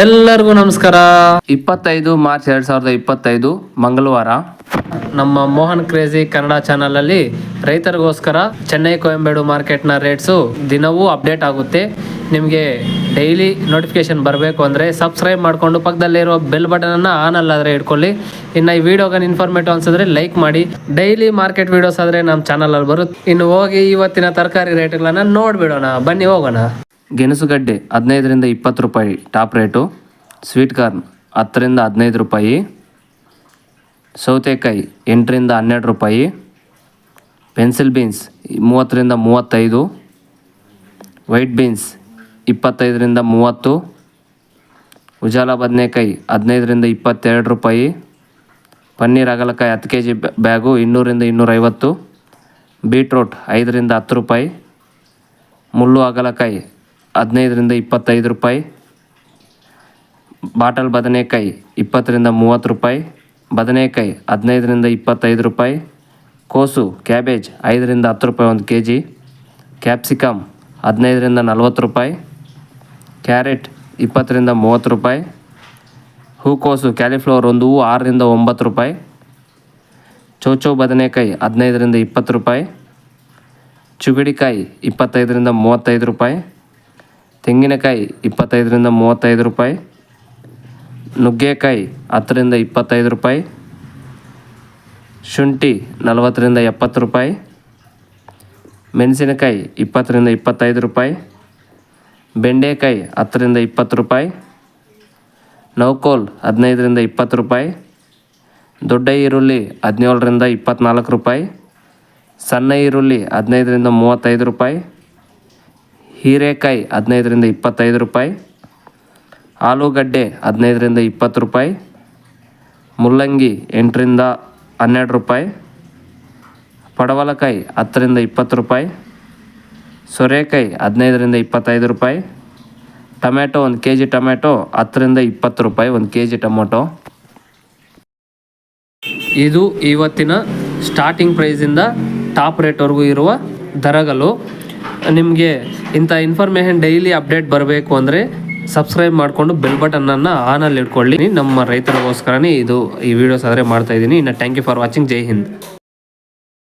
ಎಲ್ಲರಿಗೂ ನಮಸ್ಕಾರ. ಇಪ್ಪತ್ತೈದು ಮಾರ್ಚ್ ಎರಡ್ ಸಾವಿರದ ಇಪ್ಪತ್ತೈದು ಮಂಗಳವಾರ. ನಮ್ಮ ಮೋಹನ್ ಕ್ರೇಜಿ ಕನ್ನಡ ಚಾನಲ್ ಅಲ್ಲಿ ರೈತರಿಗೋಸ್ಕರ ಚೆನ್ನೈ ಕೊಯಂಬೇಡು ನ ರೇಟ್ಸು ದಿನವೂ ಅಪ್ಡೇಟ್ ಆಗುತ್ತೆ. ನಿಮಗೆ ಡೈಲಿ ನೋಟಿಫಿಕೇಶನ್ ಬರಬೇಕು ಅಂದರೆ ಸಬ್ಸ್ಕ್ರೈಬ್ ಮಾಡಿಕೊಂಡು ಪಕ್ಕದಲ್ಲಿರೋ ಬೆಲ್ ಬಟನನ್ನು ಆನ್ ಅಲ್ಲಾದ್ರೆ ಇಟ್ಕೊಳ್ಳಿ ಇನ್ನು ಈ ವಿಡಿಯೋಗ ಇನ್ಫಾರ್ಮೇಟಿವ್ ಅನ್ಸಿದ್ರೆ ಲೈಕ್ ಮಾಡಿ. ಡೈಲಿ ಮಾರ್ಕೆಟ್ ವಿಡಿಯೋಸ್ ಆದರೆ ನಮ್ಮ ಚಾನಲಲ್ಲಿ ಬರುತ್ತೆ. ಇನ್ನು ಹೋಗಿ ಇವತ್ತಿನ ತರಕಾರಿ ರೇಟ್ಗಳನ್ನು ನೋಡಿಬಿಡೋಣ. ಬನ್ನಿ ಹೋಗೋಣ. ಗೆಣಸುಗಡ್ಡೆ ಹದಿನೈದರಿಂದ ಇಪ್ಪತ್ತು ರೂಪಾಯಿ ಟಾಪ್ ರೇಟು. ಸ್ವೀಟ್ ಕಾರ್ನ್ ಹತ್ತರಿಂದ ಹದಿನೈದು ರೂಪಾಯಿ. ಸೌತೆಕಾಯಿ ಎಂಟರಿಂದ ಹನ್ನೆರಡು ರೂಪಾಯಿ. ಪೆನ್ಸಿಲ್ ಬೀನ್ಸ್ ಮೂವತ್ತರಿಂದ ಮೂವತ್ತೈದು. ವೈಟ್ ಬೀನ್ಸ್ ಇಪ್ಪತ್ತೈದರಿಂದ ಮೂವತ್ತು. ಉಜಾಲ ಬದನೆಕಾಯಿ ಹದಿನೈದರಿಂದ ಇಪ್ಪತ್ತೆರಡು ರೂಪಾಯಿ. ಪನ್ನೀರ್ ಅಗಲಕಾಯಿ ಹತ್ತು ಕೆ ಜಿ ಬ್ಯಾಗು ಇನ್ನೂರಿಂದ ಇನ್ನೂರೈವತ್ತು. ಬೀಟ್ರೋಟ್ ಐದರಿಂದ ಹತ್ತು ರೂಪಾಯಿ. ಮುಳ್ಳು ಅಗಲಕಾಯಿ ಹದಿನೈದರಿಂದ ಇಪ್ಪತ್ತೈದು ರೂಪಾಯಿ. ಬಾಟಲ್ ಬದನೆಕಾಯಿ ಇಪ್ಪತ್ತರಿಂದ ಮೂವತ್ತು ರೂಪಾಯಿ. ಬದನೆಕಾಯಿ ಹದಿನೈದರಿಂದ ಇಪ್ಪತ್ತೈದು ರೂಪಾಯಿ. ಕೋಸು ಕ್ಯಾಬೇಜ್ ಐದರಿಂದ ಹತ್ತು ರೂಪಾಯಿ ಒಂದು ಕೆ ಜಿ ಕ್ಯಾಪ್ಸಿಕಮ್ ಹದಿನೈದರಿಂದ ನಲ್ವತ್ತು ರೂಪಾಯಿ. ಕ್ಯಾರೆಟ್ ಇಪ್ಪತ್ತರಿಂದ ಮೂವತ್ತು ರೂಪಾಯಿ. ಹೂಕೋಸು ಕ್ಯಾಲಿಫ್ಲವರ್ ಒಂದು ಹೂವು ಆರರಿಂದ ಒಂಬತ್ತು ರೂಪಾಯಿ. ಚೌಚೌ ಬದನೆಕಾಯಿ ಹದಿನೈದರಿಂದ ಇಪ್ಪತ್ತು ರೂಪಾಯಿ. ಚುಗಡಿಕಾಯಿ ಇಪ್ಪತ್ತೈದರಿಂದ ಮೂವತ್ತೈದು ರೂಪಾಯಿ. ತೆಂಗಿನಕಾಯಿ ಇಪ್ಪತ್ತೈದರಿಂದ ಮೂವತ್ತೈದು ರೂಪಾಯಿ, ನುಗ್ಗೆಕಾಯಿ ಹತ್ತರಿಂದ ಇಪ್ಪತ್ತೈದು ರೂಪಾಯಿ, ಶುಂಠಿ ನಲವತ್ತರಿಂದ ಎಪ್ಪತ್ತು ರೂಪಾಯಿ, ಮೆಣಸಿನಕಾಯಿ ಇಪ್ಪತ್ತರಿಂದ ಇಪ್ಪತ್ತೈದು ರೂಪಾಯಿ, ಬೆಂಡೆಕಾಯಿ ಹತ್ತರಿಂದ ಇಪ್ಪತ್ತು ರೂಪಾಯಿ, ನೌಕೋಲ್ ಹದಿನೈದರಿಂದ ಇಪ್ಪತ್ತು ರೂಪಾಯಿ, ದೊಡ್ಡ ಈರುಳ್ಳಿ ಹದಿನೇಳರಿಂದ ಇಪ್ಪತ್ತ್ನಾಲ್ಕು ರೂಪಾಯಿ, ಸಣ್ಣ ಈರುಳ್ಳಿ ಹದಿನೈದರಿಂದ ಮೂವತ್ತೈದು ರೂಪಾಯಿ ಹೀರೆಕಾಯಿ ಹದಿನೈದರಿಂದ ಇಪ್ಪತ್ತೈದು ರೂಪಾಯಿ, ಆಲೂಗಡ್ಡೆ ಹದಿನೈದರಿಂದ ಇಪ್ಪತ್ತು ರೂಪಾಯಿ, ಮುಲ್ಲಂಗಿ ಎಂಟರಿಂದ ಹನ್ನೆರಡು ರೂಪಾಯಿ, ಪಡವಲಕಾಯಿ ಹತ್ತರಿಂದ ಇಪ್ಪತ್ತು ರೂಪಾಯಿ, ಸೊರೆಕಾಯಿ ಹದಿನೈದರಿಂದ ಇಪ್ಪತ್ತೈದು ರೂಪಾಯಿ ಟೊಮೆಟೊ ಒಂದು ಕೆ ಜಿ ಟೊಮೆಟೊ ಹತ್ತರಿಂದ ಇಪ್ಪತ್ತು ರೂಪಾಯಿ, ಒಂದು ಕೆ ಜಿ ಟೊಮೊಟೊ. ಇದು ಇವತ್ತಿನ ಸ್ಟಾರ್ಟಿಂಗ್ ಪ್ರೈಸಿಂದ ಟಾಪ್ ರೇಟ್ವರೆಗೂ ಇರುವ ದರಗಳು. ನಿಮಗೆ ಇಂಥ ಇನ್ಫಾರ್ಮೇಷನ್ ಡೈಲಿ ಅಪ್ಡೇಟ್ ಬರಬೇಕು ಅಂದರೆ ಸಬ್ಸ್ಕ್ರೈಬ್ ಮಾಡಿಕೊಂಡು ಬೆಲ್ ಬಟನನ್ನು ಆನಲ್ಲಿ ಇಟ್ಕೊಳ್ಳಿ. ನಮ್ಮ ರೈತರಿಗೋಸ್ಕರನೇ ಇದು ಈ ವಿಡಿಯೋಸ್ ಆದರೆ ಮಾಡ್ತಾ ಇದ್ದೀನಿ. ಇನ್ನು thank you for watching Jai Hind.